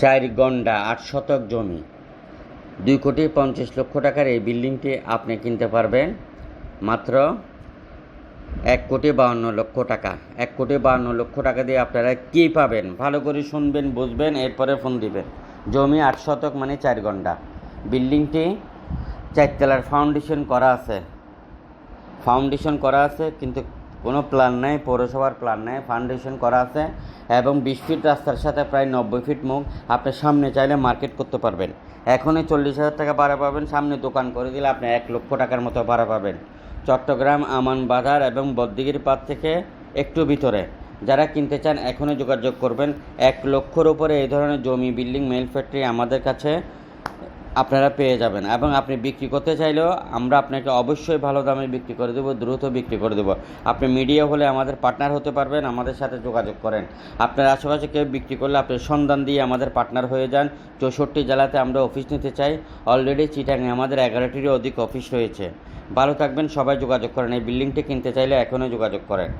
চার গন্ডা আট শতক জমি। দুই কোটি পঞ্চাশ লক্ষ টাকার এই বিল্ডিংটি আপনি কিনতে পারবেন। মাত্র এক কোটি বাউন্ন লক্ষ টাকা। এক কোটি বাউন্ন লক্ষ টাকা দিয়ে আপনারা কী পাবেন? ভালো করে শুনবেন, বুঝবেন, এরপরে ফোন দিবেন। জমি আট শতক মানে চার ঘণ্টা বিল্ডিংটি চারতলার ফাউন্ডেশন করা আছে। ফাউন্ডেশন করা আছে, কিন্তু কোনো প্ল্যান নেই, পৌরসভার প্ল্যান নেই ফাউন্ডেশন করা আছে এবং বিশ ফিট রাস্তার সাথে প্রায় নব্বই ফিট মুখ আপনি সামনে চাইলে মার্কেট করতে পারবেন। এখনই চল্লিশ হাজার টাকা ভাড়া পাবেন, সামনে দোকান করে দিলে আপনি এক লক্ষ টাকার মতো ভাড়া পাবেন। চট্টগ্রাম, আমান বাজার এবং বদ্দিগির পাত থেকে একটু ভিতরে। যারা কিনতে চান, এখনই যোগাযোগ করবেন। এক লক্ষর উপরে এই ধরনের জমি বিল্ডিং মেল ফ্যাক্টরি আমাদের কাছে আপনারা পেয়ে যাবেন। এবং আপনি বিক্রি করতে চাইলেও আমরা আপনাকে অবশ্যই ভালো দামে বিক্রি করে দেবো, দ্রুত বিক্রি করে দেবো। আপনি মিডিয়া হলে আমাদের পার্টনার হতে পারবেন, আমাদের সাথে যোগাযোগ করেন। আপনার আশেপাশে কেউ বিক্রি করলে আপনি সন্ধান দিয়ে আমাদের পার্টনার হয়ে যান। চৌষট্টি জেলাতে আমরা অফিস নিতে চাই। অলরেডি চিটাঙে আমাদের এগারোটিরও অধিক অফিস রয়েছে। ভালো থাকবেন, সবাই যোগাযোগ করেন। এই বিল্ডিংটি কিনতে চাইলে এখনও যোগাযোগ করেন।